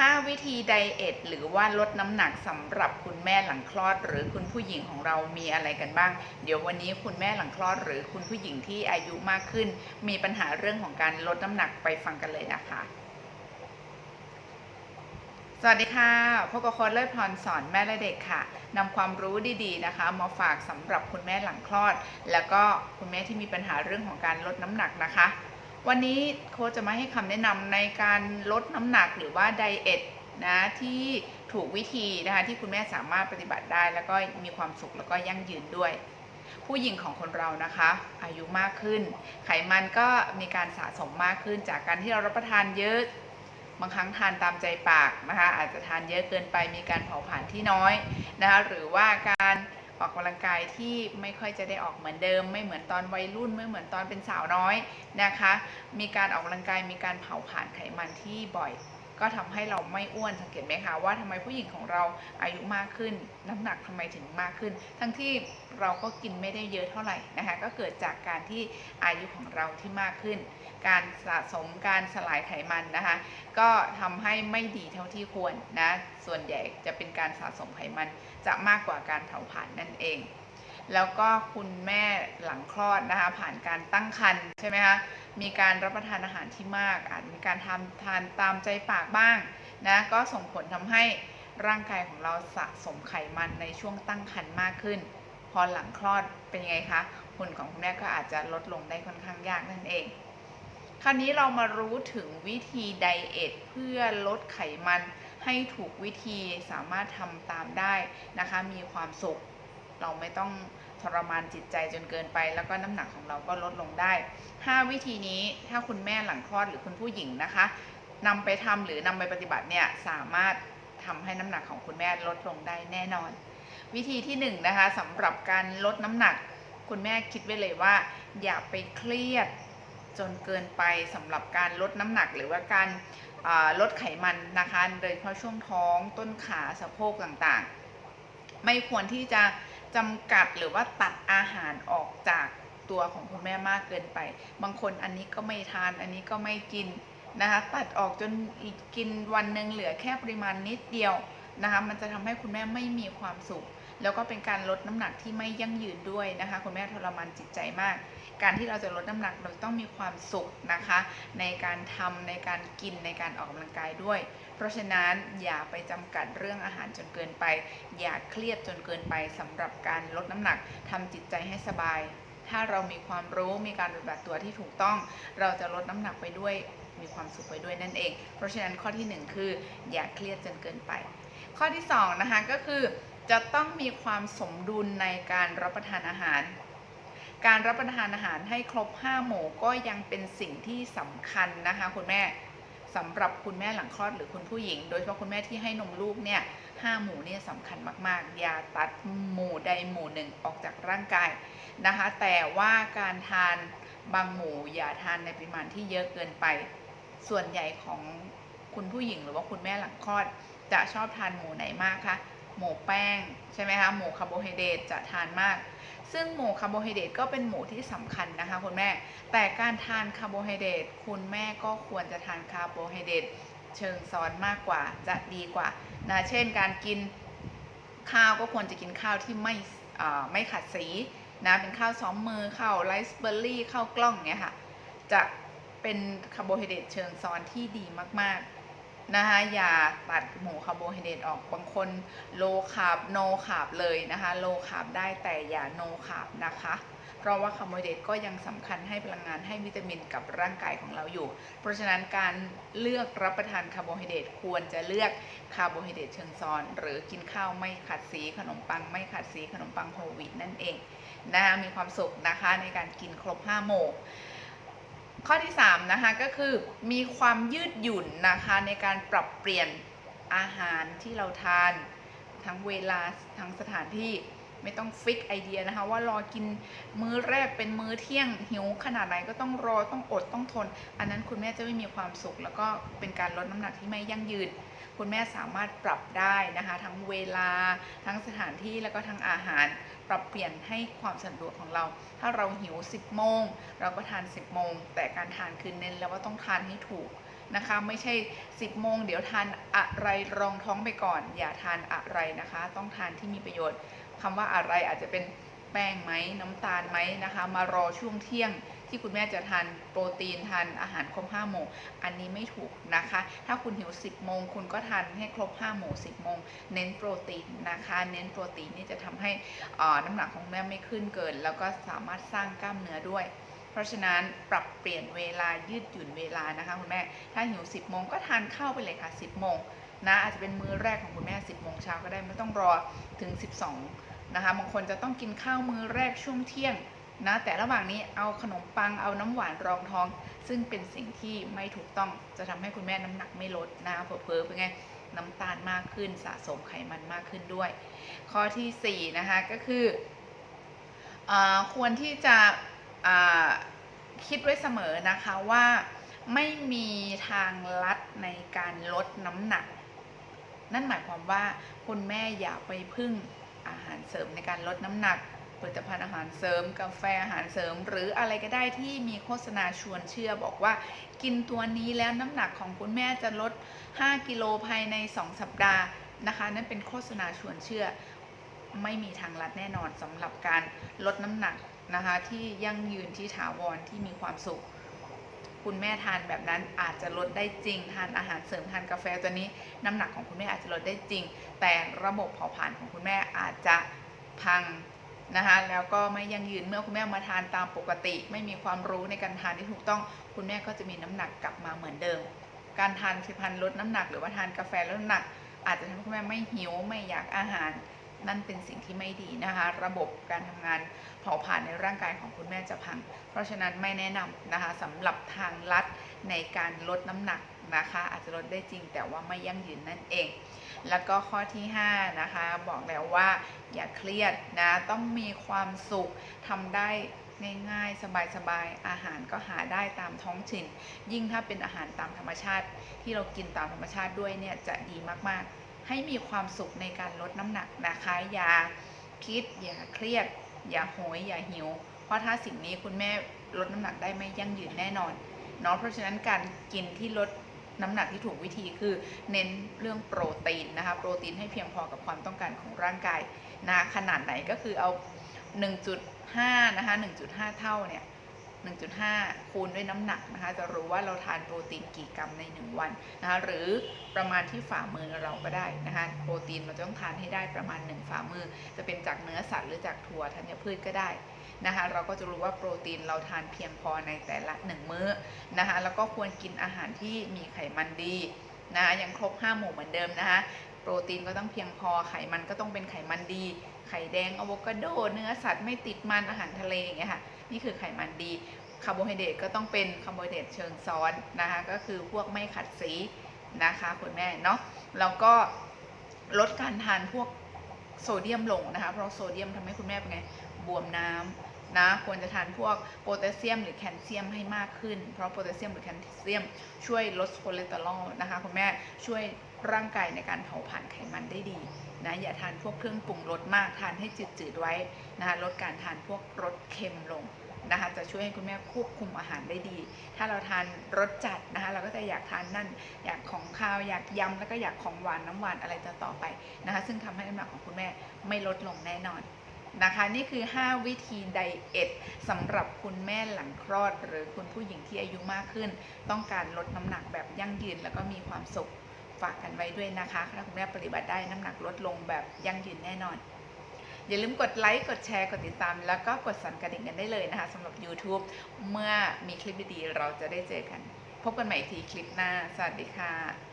5 วิธีไดเอทหรือว่าลดน้ำหนักสำหรับคุณแม่หลังคลอด หรือคุณผู้หญิงของเรามีอะไรกันบ้าง เดี๋ยววันนี้คุณแม่หลังคลอด หรือคุณผู้หญิงที่อายุมากขึ้น มีปัญหาเรื่องของการลดน้ำหนักไปฟังกันเลยนะคะ สวัสดีค่ะพบกับโค้ชเลิศพรสอนแม่และเด็กค่ะนำความรู้ดีๆนะคะ มาฝากสำหรับคุณแม่หลังคลอด แล้วก็คุณแม่ที่มีปัญหาเรื่องของการลดน้ำหนักนะคะ วันนี้โค้ชจะมาให้คำแนะนำในการลดน้ำหนักหรือว่าไดเอทนะที่ถูกวิธีนะคะที่คุณแม่สามารถปฏิบัติได้ แล้วก็มีความสุขแล้วก็ยั่งยืนด้วย ผู้หญิงของคนเรานะคะ อายุมากขึ้น ไขมันก็มีการสะสมมากขึ้นจากการที่เรารับประทานเยอะบางครั้งทานตามใจปากนะคะอาจจะทานเยอะเกินไปมีการเผาผลาญที่น้อยนะคะหรือว่าการ ออกกำลังกายที่ไม่ค่อยจะได้ออกเหมือนเดิม ไม่เหมือนตอนวัยรุ่นไม่เหมือนตอนเป็นสาวน้อยนะคะ มีการออกกำลังกายมีการเผาผลาญไขมันที่บ่อย ก็ทำให้เราไม่อ้วนสังเกตไหมคะว่าทำไมผู้หญิงของเราอายุมากขึ้น น้ำหนักทำไมถึงมากขึ้น ทั้งที่เราก็กินไม่ได้เยอะเท่าไหร่นะคะก็เกิดจากการที่อายุของเราที่มากขึ้น การสะสมการสลายไขมันนะคะก็ทำให้ไม่ดีเท่าที่ควรนะส่วนใหญ่จะเป็นการสะสมไขมันจะมากกว่าการเผาผลาญนั่นเอง แล้วก็คุณแม่หลังคลอดนะคะ ผ่านการตั้งครรภ์ใช่ไหมคะมีการรับประทานอาหารที่มาก อาจมีการทำทานตามใจปากบ้างนะก็ส่งผลทำให้ร่างกายของเราสะสมไขมันในช่วงตั้งครรภ์มากขึ้น พอหลังคลอดเป็นยังไงคะหุ่นของคุณแม่ก็อาจจะลดลงได้ค่อนข้างยากนั่นเอง คราวนี้เรามารู้ถึงวิธีไดเอทเพื่อลดไขมันให้ถูกวิธีสามารถทำตามได้นะคะ มีความสุข เราไม่ต้องทรมานจิตใจจนเกินไป แล้วก็น้ำหนักของเราก็ลดลงได้ 5 วิธีนี้ถ้าคุณแม่หลังคลอดหรือคุณผู้หญิงนะคะนำไปทำหรือนำไปปฏิบัติเนี่ยสามารถทำให้น้ำหนักของคุณแม่ลดลงได้แน่นอน วิธีที่1นงนะคะสำหรับการลดน้ำหนัก คุณแม่คิดไว้เลยว่า อย่าไปเครียดจนเกินไปสำหรับการลดน้ำหนักหรือว่าการลดไขมันนะคะโดยเฉพาะช่วงท้องต้นขาสะโพกต่างๆ ไม่ควรที่จะ จำกัดหรือว่าตัดอาหารออกจากตัวของคุณแม่มากเกินไป บางคนอันนี้ก็ไม่ทาน อันนี้ก็ไม่กินนะคะ ตัดออกจนกินวันหนึ่งเหลือแค่ปริมาณนิดเดียวนะคะ มันจะทำให้คุณแม่ไม่มีความสุข แล้วก็เป็นการลดน้ำหนักที่ไม่ยั่งยืนด้วยนะคะ คุณแม่ทรมานจิตใจมาก การที่เราจะลดน้ำหนักเราต้องมีความสุขนะคะ ในการทำในการกินในการออกกำลังกายด้วย เพราะฉะนั้นอย่าไปจำกัดเรื่องอาหารจนเกินไป อย่าเครียดจนเกินไปสำหรับการลดน้ำหนักทำจิตใจให้สบาย ถ้าเรามีความรู้มีการปฏิบัติตัวที่ถูกต้อง เราจะลดน้ำหนักไปด้วยมีความสุขไปด้วยนั่นเอง เพราะฉะนั้นข้อที่หนึ่งคือ อย่าเครียดจนเกินไป ข้อที่สองนะคะก็คือ จะต้องมีความสมดุลในการรับประทานอาหาร การรับประทานอาหารให้ครบ 5 หมู่ก็ยังเป็นสิ่งที่สำคัญนะคะคุณแม่สำหรับคุณแม่หลังคลอดหรือคุณผู้หญิง โดยเฉพาะคุณแม่ที่ให้นมลูกเนี่ยห้าหมู่เนี่ยสำคัญมาก ๆ อย่าตัดหมู่ใดหมู่หนึ่งออกจากร่างกายนะคะ แต่ว่าการทานบางหมู่อย่าทานในปริมาณที่เยอะเกินไป ส่วนใหญ่ของคุณผู้หญิงหรือว่าคุณแม่หลังคลอด จะชอบทานหมูไหนมากคะ หมูแป้งใช่ไหมคะหมูคาร์โบไฮเดรตจะทานมาก ซึ่งหมูคาร์โบไฮเดรตก็เป็นหมูที่สำคัญนะคะคุณแม่ แต่การทานคาร์โบไฮเดรตคุณแม่ก็ควรจะทานคาร์โบไฮเดรตเชิงซ้อนมากกว่าจะดีกว่านะเช่นการกินข้าวก็ควรจะกินข้าวที่ไม่ไม่ขัดสีนะเป็นข้าวซ้อมมือข้าวไรซ์เบอร์รี่ข้าวกล้องเนี่ยค่ะจะเป็นคาร์โบไฮเดรตเชิงซ้อนที่ดีมากๆ นะคะอย่าตัดหมูคาร์โบไฮเดรตออกบางคนโลคาร์บโนคาร์บเลยนะคะโลคาร์บได้แต่อย่าโนคาร์บนะคะเพราะว่าคาร์โบไฮเดรตก็ยังสำคัญให้พลังงานให้วิตามินกับร่างกายของเราอยู่ เพราะฉะนั้นการเลือกรับประทานคาร์โบไฮเดรตควรจะเลือกคาร์โบไฮเดรตเชิงซ้อน หรือกินข้าวไม่ขัดสีขนมปังไม่ขัดสีขนมปังโฮลวีตนั่นเองนะคะมีความสุขนะคะในการกินครบ5หมู่ ข้อที่3นะคะก็คือมีความยืดหยุ่นนะคะในการปรับเปลี่ยนอาหารที่เราทาน ทั้งเวลาทั้งสถานที่ไม่ต้องฟิกไอเดียนะคะว่ารอกินมื้อแรกเป็นมื้อเที่ยงหิวขนาดไหนก็ต้องรอต้องอดต้องทน อันนั้นคุณแม่จะไม่มีความสุข แล้วก็เป็นการลดน้ำหนักที่ไม่ยั่งยืน คุณแม่สามารถปรับได้นะคะ ทั้งเวลาทั้งสถานที่แล้วก็ทั้งอาหาร ปรับเปลี่ยนให้ความสะดวกของเรา ถ้าเราหิว 10 โมง เราก็ทาน 10 โมง แต่การทานคือเน้นแล้วว่าต้องทานให้ถูกนะคะ ไม่ใช่ 10 โมง เดี๋ยวทานอะไรรองท้องไปก่อน อย่าทานอะไรนะคะ ต้องทานที่มีประโยชน์คำว่าอะไรอาจจะเป็นแป้งไหมน้ำตาลไหมนะคะ มารอช่วงเที่ยง ที่คุณแม่จะทานโปรตีนทานอาหารครบ5หมู่อันนี้ไม่ถูกนะคะ ถ้าคุณหิว 10 โมง คุณก็ทานให้ครบ5หมู่10 โมง เน้นโปรตีนนะคะ เน้นโปรตีนนี่จะทำให้น้ำหนักของแม่ไม่ขึ้นเกิน แล้วก็สามารถสร้างกล้ามเนื้อด้วยเพราะฉะนั้นปรับเปลี่ยนเวลายืดหยุ่นเวลานะคะคุณแม่ ถ้าหิว 10 โมงก็ทานข้าวไปเลยค่ะ 10 โมงนะอาจจะเป็นมื้อแรกของคุณแม่ 10 โมงเช้าก็ได้ไม่ต้องรอถึง 12 นะคะบางคนจะต้องกินข้าวมื้อแรกช่วงเที่ยง นะแต่ระหว่างนี้เอาขนมปังเอาน้ำหวานรองท้อง ซึ่งเป็นสิ่งที่ไม่ถูกต้องจะทำให้คุณแม่น้ำหนักไม่ลดนะเผลอๆเป็นไงน้ำตาลมากขึ้นสะสมไขมันมากขึ้นด้วย ข้อทีสี่4นะคะก็คืออควรที่จะคิดไว้เสมอนะคะว่าไม่มีทางลัดในการลดน้ำหนัก นั่นหมายความว่าคุณแม่อย่าไปพึ่งอาหารเสริมในการลดน้ำหนัก ผลิตภัณฑ์อาหารเสริม กาแฟอาหารเสริม หรืออะไรก็ได้ที่มีโฆษณาชวนเชื่อบอกว่า กินตัวนี้แล้วน้ำหนักของคุณแม่จะลด 5 กิโลภายใน 2 สัปดาห์นะคะ นั่นเป็นโฆษณาชวนเชื่อ ไม่มีทางลัดแน่นอนสำหรับการลดน้ำหนักนะคะที่ยั่งยืนที่ถาวรที่มีความสุข คุณแม่ทานแบบนั้นอาจจะลดได้จริง ทานอาหารเสริมทานกาแฟตัวนี้ น้ำหนักของคุณแม่อาจจะลดได้จริง แต่ระบบเผาผลาญของคุณแม่อาจจะพัง นะคะแล้วก็ไม่ยังยืนเมื่อคุณแม่มาทานตามปกติ ไม่มีความรู้ในการทานที่ถูกต้อง คุณแม่ก็จะมีน้ำหนักกลับมาเหมือนเดิม การทานผลิตภัณฑ์ลดน้ำหนัก หรือว่าทานกาแฟลดน้ำหนัก อาจจะทำให้คุณแม่ไม่หิวไม่อยากอาหาร นั่นเป็นสิ่งที่ไม่ดีนะคะ ระบบการทำงานเผาผลาญในร่างกายของคุณแม่จะพัง เพราะฉะนั้นไม่แนะนำนะคะสำหรับทางลัดในการลดน้ำหนัก นะคะอาจจะลดได้จริง แต่ว่าไม่ยั่งยืนนั่นเอง แล้วก็ข้อที่ 5 นะคะ บอกแล้วว่าอย่าเครียดนะ ต้องมีความสุขทำได้ง่ายๆ สบายๆ อาหารก็หาได้ตามท้องถิ่น ยิ่งถ้าเป็นอาหารตามธรรมชาติ ที่เรากินตามธรรมชาติด้วยเนี่ยจะดีมากๆ ให้มีความสุขในการลดน้ำหนักนะคะอย่าคิดอย่าเครียด อย่าโหยอย่าหิว เพราะถ้าสิ่งนี้คุณแม่ลดน้ำหนักได้ไม่ยั่งยืนแน่นอนเนาะเพราะฉะนั้นการกินที่ลด น้ำหนักที่ถูกวิธีคือเน้นเรื่องโปรตีนนะคะ โปรตีนให้เพียงพอกับความต้องการของร่างกายนะขนาดไหนก็คือเอา 1.5 นะคะ 1.5 เท่าเนี่ย 1.5 คูณด้วยน้ำหนักนะคะ จะรู้ว่าเราทานโปรตีนกี่กรัมใน 1 วันนะคะ หรือประมาณที่ฝ่ามือเราก็ได้นะคะ โปรตีนเราจะต้องทานให้ได้ประมาณ 1 ฝ่ามือ จะเป็นจากเนื้อสัตว์หรือจากถั่วธัญพืชก็ได้นะคะ เราก็จะรู้ว่าโปรตีนเราทานเพียงพอในแต่ละ 1 มื้อนะคะ แล้วก็ควรกินอาหารที่มีไขมันดีนะคะยังครบ 5 หมู่เหมือนเดิมนะคะ โปรตีนก็ต้องเพียงพอ ไขมันก็ต้องเป็นไขมันดี ไข่แดงอะโวคาโด เนื้อสัตว์ไม่ติดมันอาหารทะเลอย่างเงี้ยค่ะ นี่คือไขมันดีคาร์โบไฮเดรตก็ต้องเป็นคาร์โบไฮเดรตเชิงซ้อนนะคะ ก็คือพวกไม่ขัดสีนะคะคุณแม่เนาะแล้วก็ลดการทานพวกโซเดียมลงนะคะ เพราะโซเดียมทำให้คุณแม่เป็นไงบวมน้ำนะควรจะทานพวกโพแทสเซียมหรือแคลเซียมให้มากขึ้น เพราะโพแทสเซียมหรือแคลเซียม ช่วยลดคอเลสเตอรอลนะคะคุณแม่ช่วยร่างกายในการเผาผลาญไขมันได้ดี นะอย่าทานพวกเครื่องปรุงรสมากทานให้จืดๆไว้นะคะลดการทานพวกรสเค็มลงนะคะจะช่วยให้คุณแม่ควบคุมอาหารได้ดี ถ้าเราทานรสจัดนะคะเราก็จะอยากทานนั่น อยากของข้าวอยากยำแล้วก็อยากของหวานน้ำหวานอะไรจะต่อไปนะคะซึ่งทำให้น้ำหนักของคุณแม่ไม่ลดลงแน่นอนนะคะนี่คือ 5 วิธีไดเอทสำหรับคุณแม่หลังคลอด หรือคุณผู้หญิงที่อายุมากขึ้น ต้องการลดน้ำหนักแบบยั่งยืนแล้วก็มีความสุข ฝากกันไว้ด้วยนะคะถ้าคุณแม่ปฏิบัติได้น้ำหนักลดลงแบบยั่งยืนแน่นอน อย่าลืมกดไลค์กดแชร์กดติดตาม แล้วก็กดสั่นกระดิ่งกันได้เลยนะคะสำหรับ YouTube เมื่อมีคลิปดีๆเราจะได้เจอกัน พบกันใหม่อีกทีคลิปหน้า สวัสดีค่ะ